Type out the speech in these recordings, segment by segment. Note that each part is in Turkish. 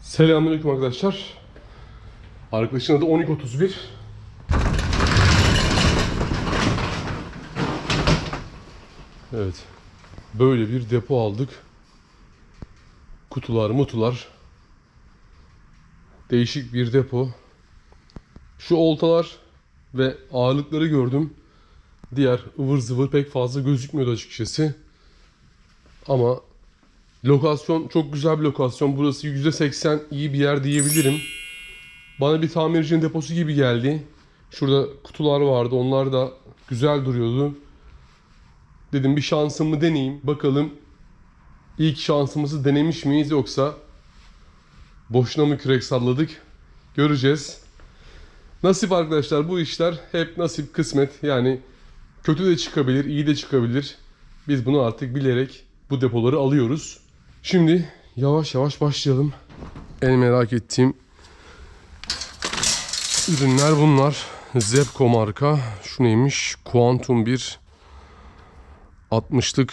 Selamünaleyküm arkadaşlar. Arkadaşın adı 1231. Evet. Böyle bir depo aldık. Kutular, mutular. Değişik bir depo. Şu oltalar ve ağırlıkları gördüm. Diğer ıvır zıvır pek fazla gözükmüyordu açıkçası. Ama Lokasyon çok güzel bir lokasyon. Burası %80 iyi bir yer diyebilirim. Bana bir tamircinin deposu gibi geldi. Şurada kutular vardı. Onlar da güzel duruyordu. Dedim bir şansımı deneyeyim. Bakalım ilk şansımızı denemiş miyiz yoksa boşuna mı kürek salladık? Göreceğiz. Nasip arkadaşlar bu işler hep nasip kısmet. Yani kötü de çıkabilir, iyi de çıkabilir. Biz bunu artık bilerek bu depoları alıyoruz. Şimdi yavaş yavaş başlayalım. En merak ettiğim ürünler bunlar. Zepco marka. Şu neymiş? Quantum 1 60'lık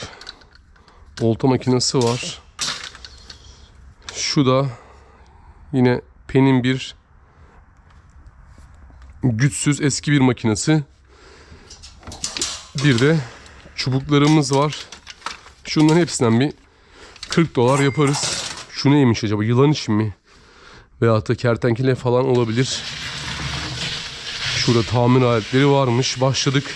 olta makinesi var. Şu da yine Pen'in bir güçsüz eski bir makinesi. Bir de çubuklarımız var. Şunların hepsinden bir 40 dolar yaparız. Şu neymiş acaba? Yılan için mi? Veyahut da kertenkele falan olabilir. Şurada tamir aletleri varmış. Başladık.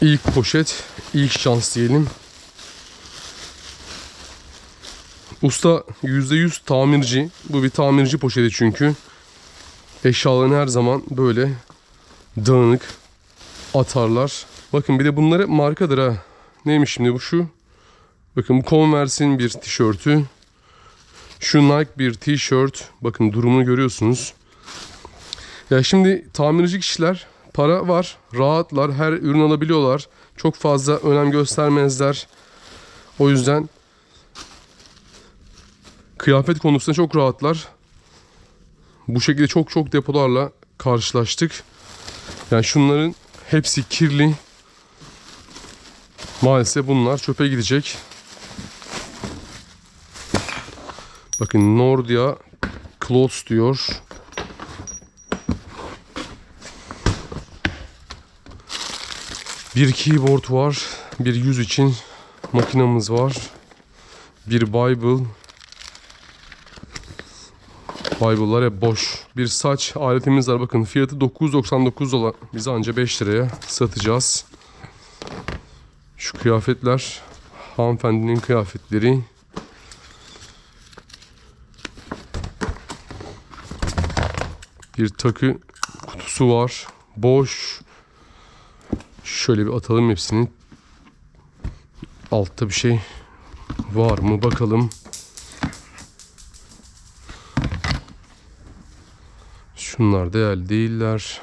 İlk poşet, ilk şans diyelim. Usta %100 tamirci. Bu bir tamirci poşeti çünkü. Eşyalarını her zaman böyle dağınık atarlar. Bakın bir de bunları markadır ha. Neymiş şimdi bu şu? Bakın bu Converse'in bir tişörtü. Şu Nike bir tişört. Bakın durumunu görüyorsunuz. Ya şimdi tamirci kişiler para var. Rahatlar. Her ürün alabiliyorlar. Çok fazla önem göstermezler. O yüzden kıyafet konusunda çok rahatlar. Bu şekilde çok çok depolarla karşılaştık. Yani şunların hepsi kirli. Maalesef bunlar çöpe gidecek. Bakın Nordia Clothes diyor. Bir keyboard var. Bir yüz için makinamız var. Bir Bible. Bible'lar hep boş. Bir saç aletimiz var. Bakın fiyatı 9.99 dolar. Biz anca 5 liraya satacağız. Şu kıyafetler hanımefendinin kıyafetleri. Bir takı kutusu var. Boş. Şöyle bir atalım hepsini. Altta bir şey var mı bakalım. Şunlar değerli değiller.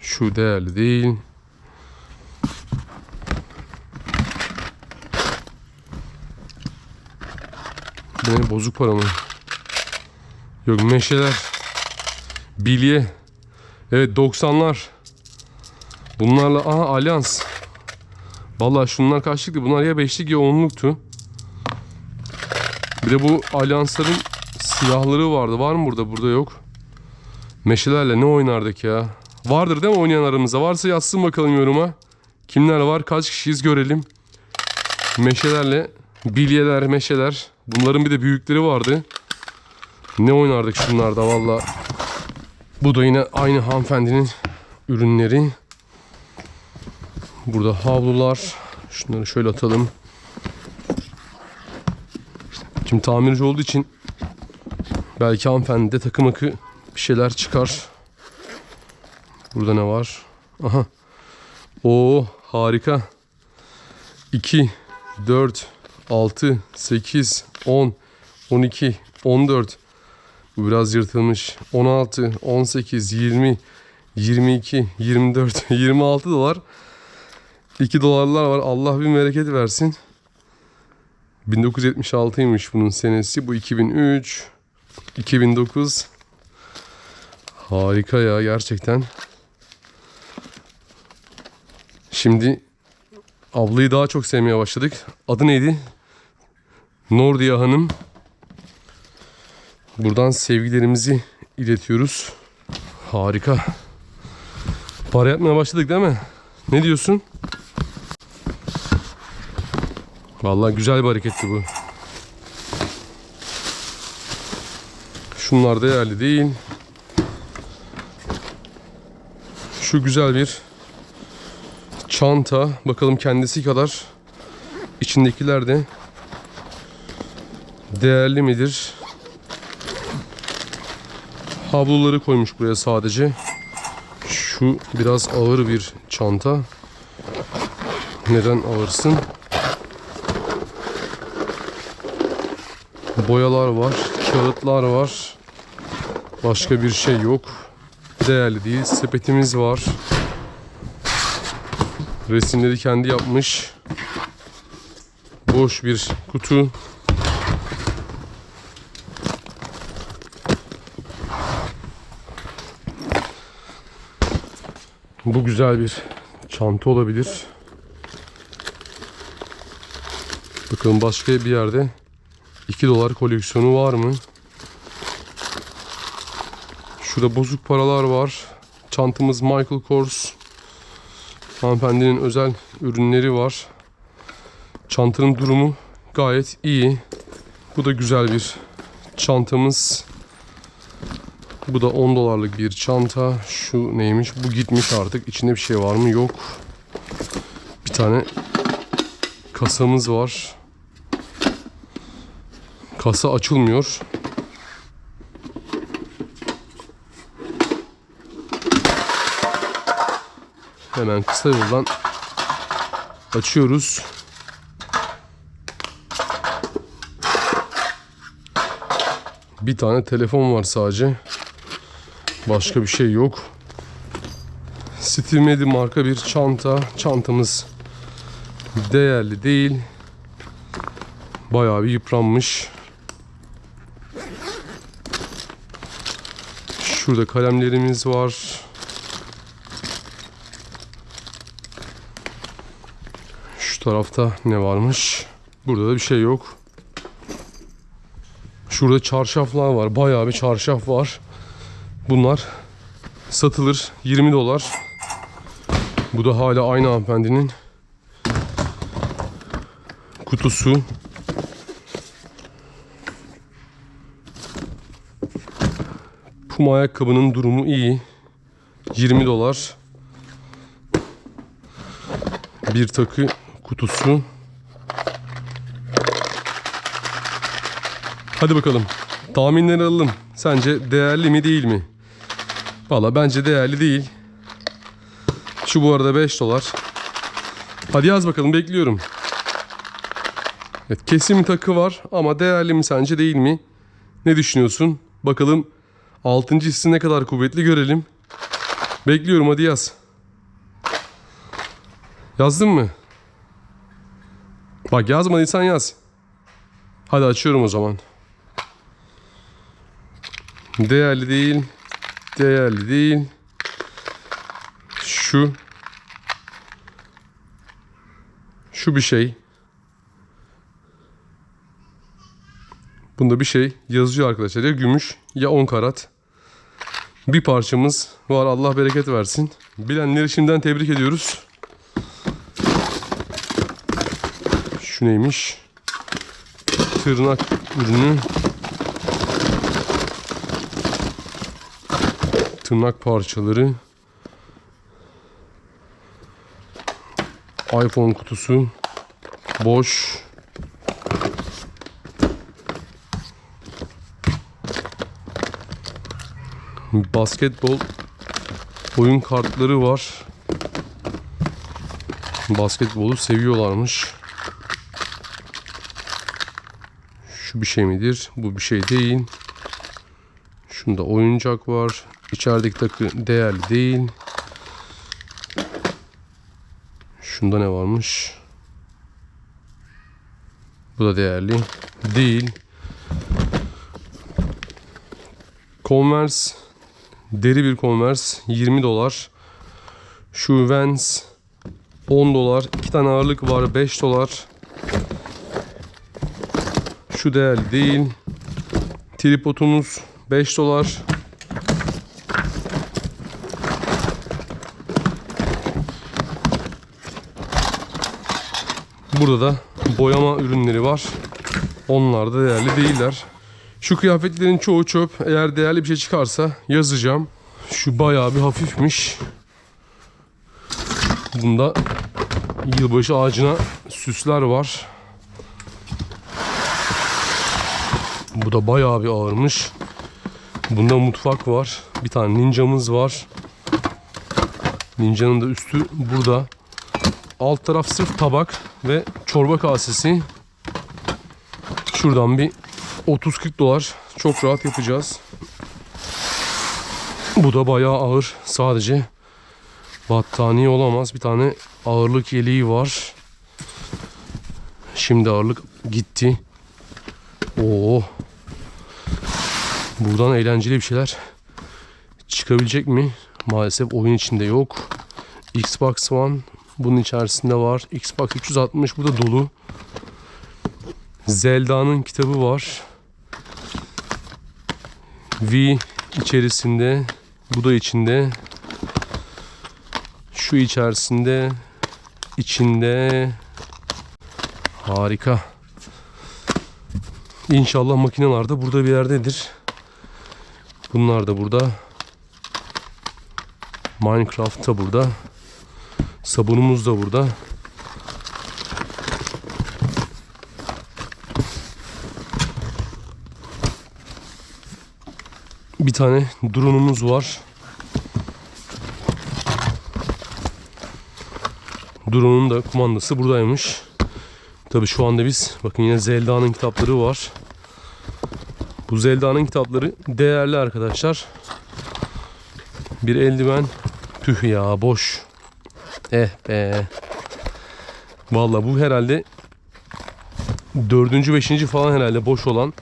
Şu değerli değil. Benim bozuk para? Yok meşeler. Bilye. Evet 90'lar. Bunlarla aha alyans. Vallahi şunlar kaçlıktı? Bunlar ya beşlik ya onluktu. Bir de bu alyansların Silahları vardı. Var mı burada? Burada yok. Meşelerle ne oynardık ya? Vardır değil mi oynayan aramızda? Varsa yazsın bakalım yoruma. Kimler var? Kaç kişiyiz görelim. Meşelerle bilyeler, meşeler. Bunların bir de büyükleri vardı. Ne oynardık şunlarda valla. Bu da yine aynı hanımefendinin ürünleri. Burada havlular. Şunları şöyle atalım. Şimdi tamirci olduğu için Belki hanımefendi de takım akı bir şeyler çıkar. Burada ne var? Aha. Oo harika. 2, 4, 6, 8, 10, 12, 14. Bu biraz yırtılmış. 16, 18, 20, 22, 24, 26 dolar. 2 dolarlar var. Allah bir bereket versin. 1976'ymış bunun senesi. Bu 2003. 2009 harika ya gerçekten. Şimdi ablayı daha çok sevmeye başladık. Adı neydi? Nordia Hanım. Buradan sevgilerimizi iletiyoruz. Harika. Para yapmaya başladık değil mi? Ne diyorsun? Vallahi güzel bir hareketti bu. Şunlar değerli değil. Şu güzel bir çanta. Bakalım kendisi kadar içindekiler de değerli midir? Havluları koymuş buraya sadece. Şu biraz ağır bir çanta. Neden ağırsın? Boyalar var, kağıtlar var. Başka bir şey yok. Değerli değil. Sepetimiz var. Resimleri kendi yapmış. Boş bir kutu. Bu güzel bir çanta olabilir. Bakalım başka bir yerde 2 dolar koleksiyonu var mı? Şurada bozuk paralar var. Çantamız Michael Kors. Hanımefendinin özel ürünleri var. Çantanın durumu gayet iyi. Bu da güzel bir çantamız. Bu da 10 dolarlık bir çanta. Şu neymiş? Bu gitmiş artık. İçinde bir şey var mı? Yok. Bir tane kasamız var. Kasa açılmıyor. Hemen kısa yoldan açıyoruz. Bir tane telefon var sadece. Başka bir şey yok. Madden marka bir çanta. Çantamız değerli değil. Bayağı bir yıpranmış. Şurada kalemlerimiz var. Şu tarafta ne varmış? Burada da bir şey yok. Şurada çarşaflar var. Bayağı bir çarşaf var. Bunlar satılır 20 dolar. Bu da hala aynı hanımefendinin kutusu. Puma ayakkabının durumu iyi. 20 dolar. Bir takı kutusu. Hadi bakalım. Tahminleri alalım. Sence değerli mi değil mi? Valla bence değerli değil. Şu bu arada 5 dolar. Hadi yaz bakalım bekliyorum. Evet kesim takı var ama değerli mi sence değil mi? Ne düşünüyorsun? Bakalım 6. hissi ne kadar kuvvetli görelim. Bekliyorum hadi yaz. Yazdın mı? Bak yazmadıysan yaz. Hadi açıyorum o zaman. Değerli değil. Değerli değil. Şu. Şu bir şey. Bunda bir şey yazıyor arkadaşlar. Ya gümüş ya 10 karat. Bir parçamız var. Allah bereket versin. Bilenleri şimdiden tebrik ediyoruz. Şu neymiş? Tırnak ürünü. Tırnak parçaları. iPhone kutusu. Boş. Basketbol oyun kartları var. Basketbolu seviyorlarmış. Şu bir şey midir? Bu bir şey değil. Şunda oyuncak var. İçerideki takı değerli değil. Şunda ne varmış? Bu da değerli değil. Converse deri bir Converse 20 dolar. Şu Vans 10 dolar. 2 tane ağırlık var 5 dolar. Şu değerli değil. Tripodumuz 5 dolar. Burada da boyama ürünleri var. Onlar da değerli değiller. Şu kıyafetlerin çoğu çöp. Eğer değerli bir şey çıkarsa yazacağım. Şu bayağı bir hafifmiş. Bunda yılbaşı ağacına süsler var. Bu da bayağı bir ağırmış. Bunda mutfak var. Bir tane ninjamız var. Ninjanın da üstü burada. Alt taraf sırf tabak ve çorba kasesi. Şuradan bir 30-40 dolar çok rahat yapacağız. Bu da bayağı ağır. Sadece battaniye olamaz. Bir tane ağırlık yeleği var. Şimdi ağırlık gitti. Oo. Buradan eğlenceli bir şeyler çıkabilecek mi? Maalesef oyun içinde yok. Xbox One bunun içerisinde var. Xbox 360 burada dolu. Zelda'nın kitabı var. V içerisinde. Bu da içinde. Şu içerisinde. içinde. Harika. İnşallah makineler de burada bir yerdedir. Bunlar da burada. Minecraft da burada. Sabunumuz da burada. Bir tane drone'umuz var. Drone'un da kumandası buradaymış. Tabi şu anda biz bakın yine Zelda'nın kitapları var. Bu Zelda'nın kitapları değerli arkadaşlar. Bir eldiven. Tüh ya boş. Eh be. Vallahi bu herhalde dördüncü, beşinci falan herhalde boş olan.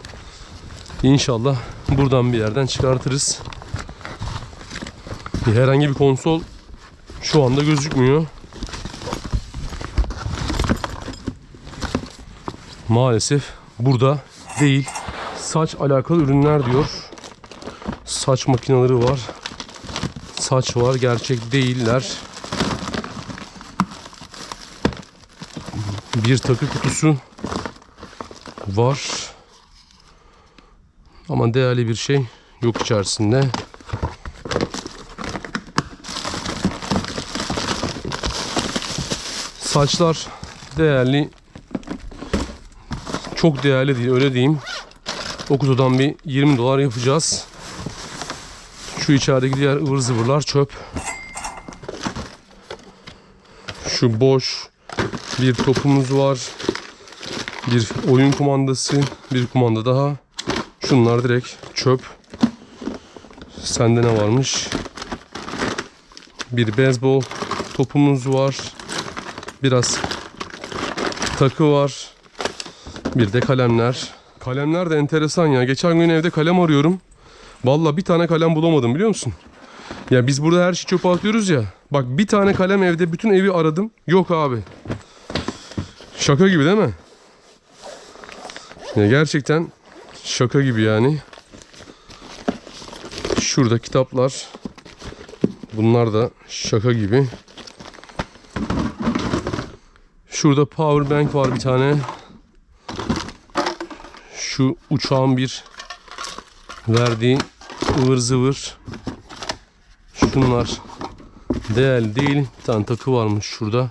İnşallah buradan bir yerden çıkartırız. Herhangi bir konsol şu anda gözükmüyor. Maalesef burada değil. Saç alakalı ürünler diyor. Saç makineleri var. Saç var. Gerçek değiller. Bir takı kutusu var. Ama değerli bir şey yok içerisinde. Saçlar değerli. Çok değerli değil öyle diyeyim. O kutudan bir 20 dolar yapacağız. Şu içerideki diğer ıvır zıvırlar çöp. Şu boş. Bir topumuz var. Bir oyun kumandası. Bir kumanda daha. Şunlar direkt çöp. Sende ne varmış? Bir beyzbol topumuz var. Biraz takı var. Bir de kalemler. Kalemler de enteresan ya. Geçen gün evde kalem arıyorum. Valla bir tane kalem bulamadım biliyor musun? Ya biz burada her şeyi çöpe atıyoruz ya. Bak bir tane kalem evde bütün evi aradım. Yok abi. Şaka gibi değil mi? Ya gerçekten şaka gibi yani. Şurada kitaplar. Bunlar da şaka gibi. Şurada power bank var bir tane. Şu uçağın bir verdiği ıvır zıvır. Şunlar değerli değil. Bir tane takı varmış şurada.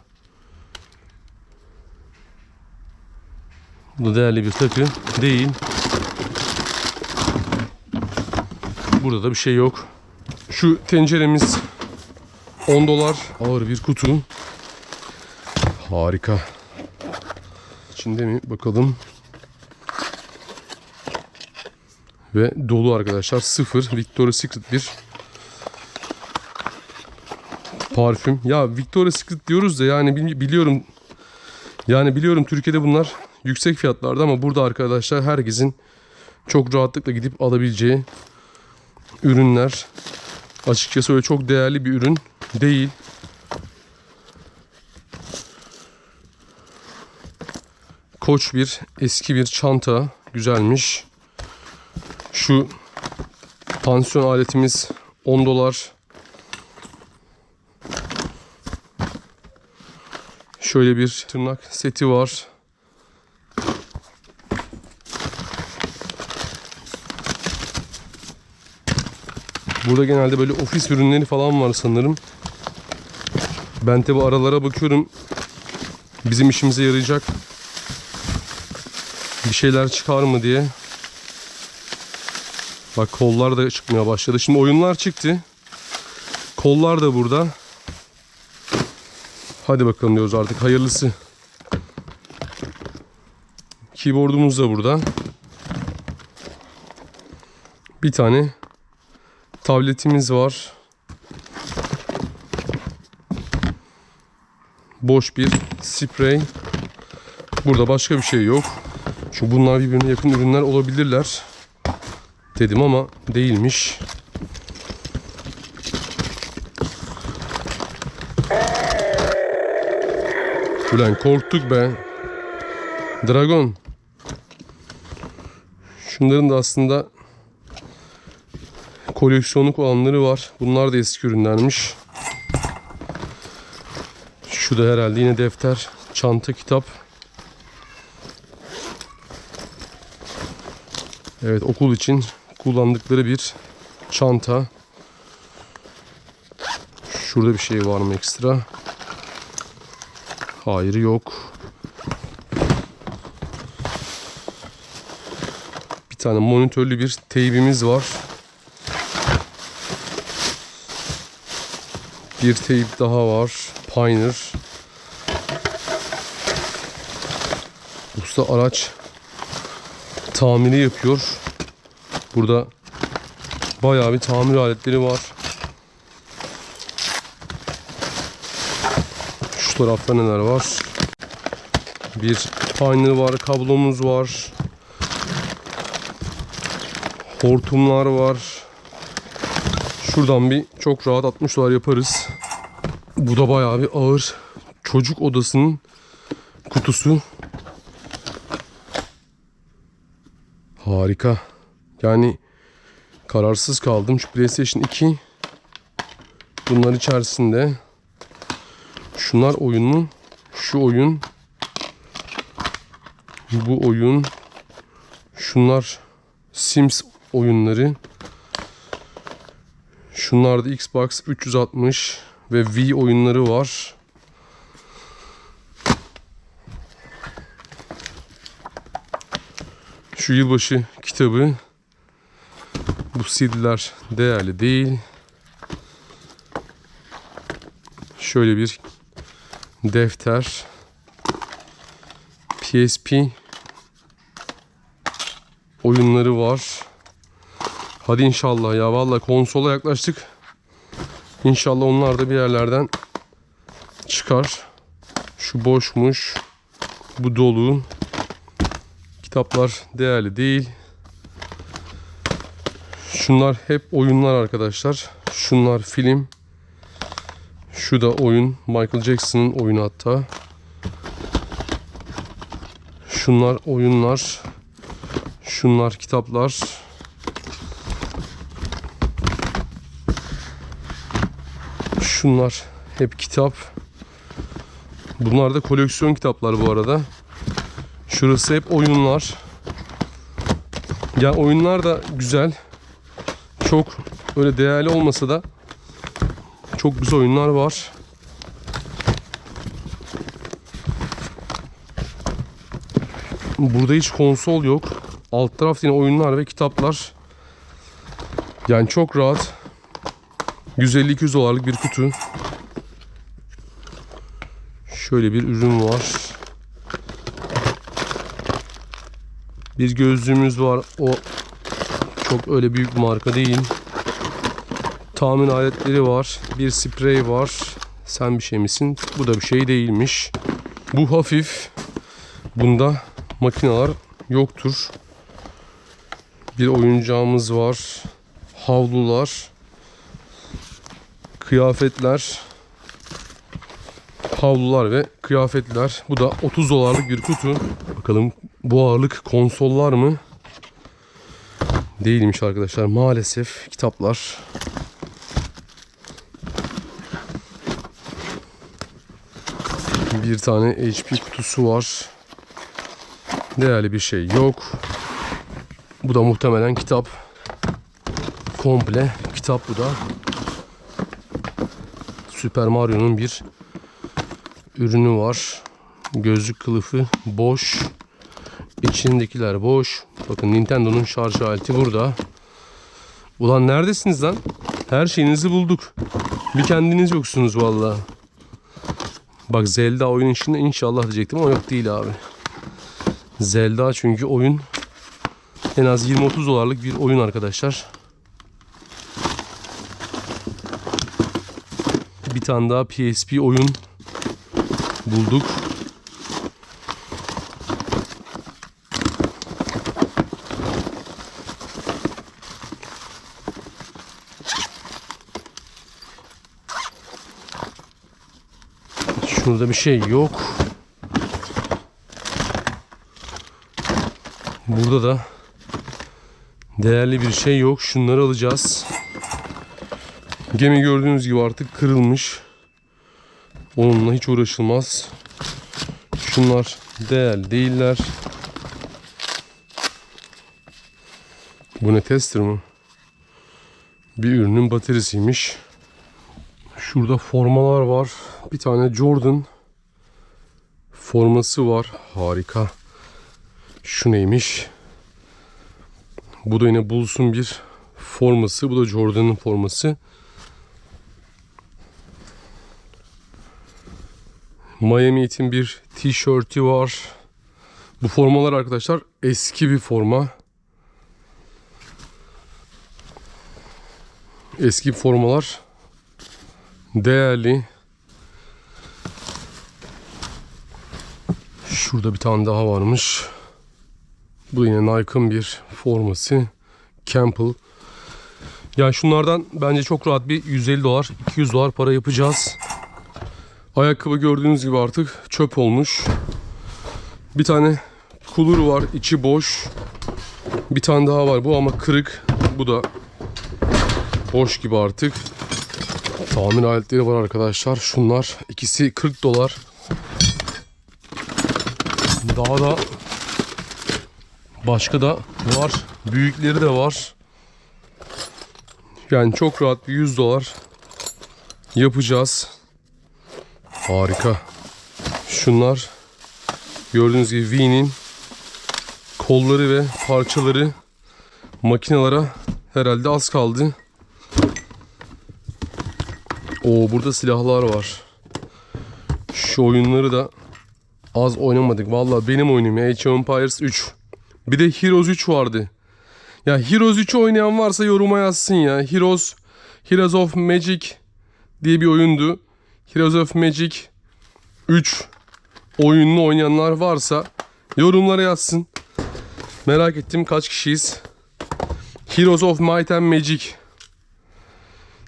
Bu değerli bir takı değil. Burada da bir şey yok. Şu tenceremiz 10 dolar ağır bir kutu. Harika. İçinde mi bakalım. Ve dolu arkadaşlar. Sıfır. Victoria's Secret bir parfüm. Ya Victoria's Secret diyoruz da yani bili- biliyorum yani biliyorum Türkiye'de bunlar yüksek fiyatlarda ama burada arkadaşlar herkesin çok rahatlıkla gidip alabileceği ürünler. Açıkçası öyle çok değerli bir ürün değil. Koç bir eski bir çanta. Güzelmiş. Şu tansiyon aletimiz 10 dolar. Şöyle bir tırnak seti var. Burada genelde böyle ofis ürünleri falan var sanırım. Ben tabi aralara bakıyorum. Bizim işimize yarayacak bir şeyler çıkar mı diye. Bak kollar da çıkmaya başladı. Şimdi oyunlar çıktı. Kollar da burada. Hadi bakalım diyoruz artık hayırlısı. Keyboardumuz da burada. Bir tane tabletimiz var. Boş bir sprey. Burada başka bir şey yok. Çünkü bunlar birbirine yakın ürünler olabilirler. Dedim ama değilmiş. Ulan korktuk be. Dragon. Şunların da aslında koleksiyonluk olanları var. Bunlar da eski ürünlermiş. Şu da herhalde yine defter, çanta, kitap. Evet okul için kullandıkları bir çanta. Şurada bir şey var mı ekstra? Hayır yok. Bir tane monitörlü bir teybimiz var. Bir teyp daha var. Pioneer. Usta araç tamiri yapıyor. Burada bayağı bir tamir aletleri var. Şu tarafta neler var? Bir Pioneer var, kablomuz var. Hortumlar var. Şuradan bir çok rahat 60 dolar yaparız. Bu da bayağı bir ağır. Çocuk odasının kutusu. Harika. Yani kararsız kaldım. Şu PlayStation 2 bunlar içerisinde şunlar oyunu şu oyun bu oyun şunlar Sims oyunları şunlar da Xbox 360 ve Wii oyunları var. Şu yılbaşı kitabı. Bu CD'ler değerli değil. Şöyle bir defter. PSP oyunları var. Hadi inşallah ya vallahi konsola yaklaştık. İnşallah onlar da bir yerlerden çıkar. Şu boşmuş. Bu dolu. Kitaplar değerli değil. Şunlar hep oyunlar arkadaşlar. Şunlar film. Şu da oyun. Michael Jackson'ın oyunu hatta. Şunlar oyunlar. Şunlar kitaplar. Şunlar hep kitap. Bunlar da koleksiyon kitaplar bu arada. Şurası hep oyunlar. Ya oyunlar da güzel. Çok öyle değerli olmasa da çok güzel oyunlar var. Burada hiç konsol yok. Alt taraf yine oyunlar ve kitaplar. Yani çok rahat. 150-200 dolarlık bir kutu. Şöyle bir ürün var. Bir gözlüğümüz var. O çok öyle büyük marka değil. Tamir aletleri var. Bir sprey var. Sen bir şey misin? Bu da bir şey değilmiş. Bu hafif. Bunda makineler yoktur. Bir oyuncağımız var. Havlular. Kıyafetler. havlular ve kıyafetler. Bu da 30 dolarlık bir kutu. Bakalım bu ağırlık konsollar mı? Değilmiş arkadaşlar. Maalesef kitaplar. Bir tane HP kutusu var. Değerli bir şey yok. Bu da muhtemelen kitap. Komple kitap bu da. Super Mario'nun bir ürünü var. Gözlük kılıfı boş. İçindekiler boş. Bakın Nintendo'nun şarj aleti burada. Ulan neredesiniz lan? Her şeyinizi bulduk. Bir kendiniz yoksunuz vallahi. Bak Zelda oyun içinde inşallah diyecektim ama yok değil abi. Zelda çünkü oyun en az 20-30 dolarlık bir oyun arkadaşlar. Tane daha PSP oyun bulduk. Şurada bir şey yok. Burada da değerli bir şey yok. Şunları alacağız. Gemi gördüğünüz gibi artık kırılmış. Onunla hiç uğraşılmaz. Şunlar değerli değiller. Bu ne tester mı? Bir ürünün bataryasıymış. Şurada formalar var. Bir tane Jordan forması var. Harika. Şu neymiş? Bu da yine Bulls'un bir forması. Bu da Jordan'ın forması. Miami Heat'in bir tişörtü var. Bu formalar arkadaşlar eski bir forma. Eski formalar değerli. Şurada bir tane daha varmış. Bu yine Nike'ın bir forması. Campbell. Yani şunlardan bence çok rahat bir 150 dolar, 200 dolar para yapacağız. Ayakkabı gördüğünüz gibi artık çöp olmuş. Bir tane cooler var, içi boş. Bir tane daha var bu ama kırık. Bu da boş gibi artık. Tamir aletleri var arkadaşlar. Şunlar ikisi 40 dolar. Daha da başka da var. Büyükleri de var. Yani çok rahat bir 100 dolar yapacağız. Harika. Şunlar gördüğünüz gibi V'nin kolları ve parçaları makinalara herhalde az kaldı. Oo burada silahlar var. Şu oyunları da az oynamadık. Vallahi benim oyunum ya. Age of Empires 3. Bir de Heroes 3 vardı. Ya Heroes 3'ü oynayan varsa yoruma yazsın ya. Heroes Heroes of Magic diye bir oyundu. Heroes of Magic 3 oyununu oynayanlar varsa yorumlara yazsın. Merak ettim kaç kişiyiz. Heroes of Might and Magic.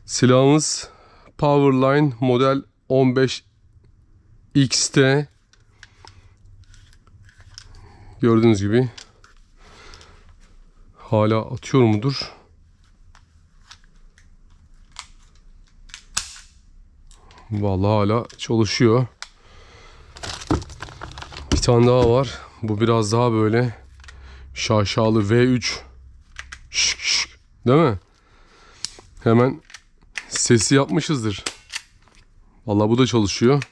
Silahımız Powerline model 15 XT. Gördüğünüz gibi hala atıyor mudur? Vallahi hala çalışıyor. Bir tane daha var. Bu biraz daha böyle şaşalı V3. Şık şık. Değil mi? Hemen sesi yapmışızdır. Vallahi bu da çalışıyor.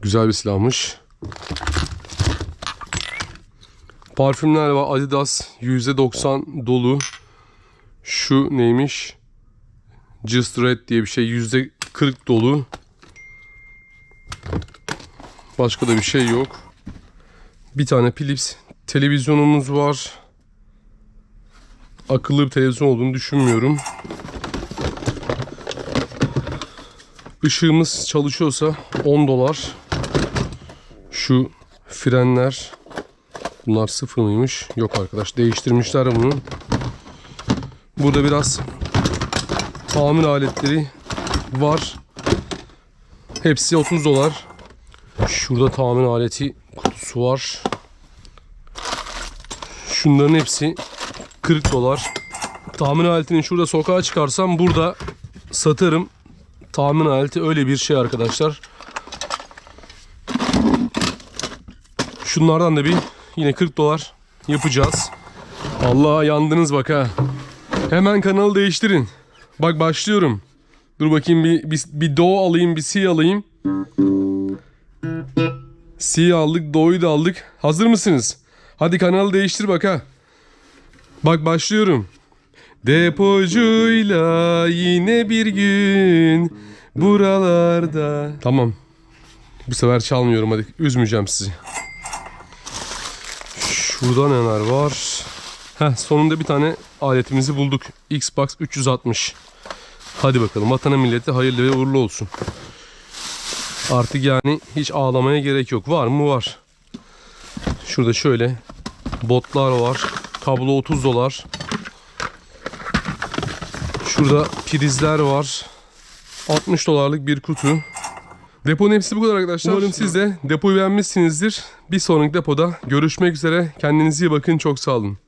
Güzel bir silahmış. Parfümler var. Adidas %90 dolu. Şu neymiş? Just Red diye bir şey %40 dolu. Başka da bir şey yok. Bir tane Philips televizyonumuz var. Akıllı bir televizyon olduğunu düşünmüyorum. Işığımız çalışıyorsa 10 dolar. Şu frenler bunlar sıfır mıymış? Yok arkadaş değiştirmişler bunu. Burada biraz tamir aletleri var. Hepsi 30 dolar. Şurada tamir aleti kutusu var. Şunların hepsi 40 dolar. Tamir aletini şurada sokağa çıkarsam burada satarım. Tamir aleti öyle bir şey arkadaşlar. Şunlardan da bir yine 40 dolar yapacağız. Allah yandınız bak ha. Hemen kanalı değiştirin. Bak başlıyorum. Dur bakayım bir, bir, bir do alayım bir si alayım. Si aldık do'yu da aldık. Hazır mısınız? Hadi kanalı değiştir bak ha. Bak başlıyorum. Depocuyla yine bir gün buralarda. Tamam. Bu sefer çalmıyorum hadi. Üzmeyeceğim sizi. Şurada neler var? Heh, sonunda bir tane aletimizi bulduk. Xbox 360. Hadi bakalım vatana millete hayırlı ve uğurlu olsun. Artık yani hiç ağlamaya gerek yok. Var mı? Var. Şurada şöyle botlar var. Kablo 30 dolar. Şurada prizler var. 60 dolarlık bir kutu. Deponun hepsi bu kadar arkadaşlar. Umarım siz de depoyu beğenmişsinizdir. Bir sonraki depoda görüşmek üzere. Kendinize iyi bakın. Çok sağ olun.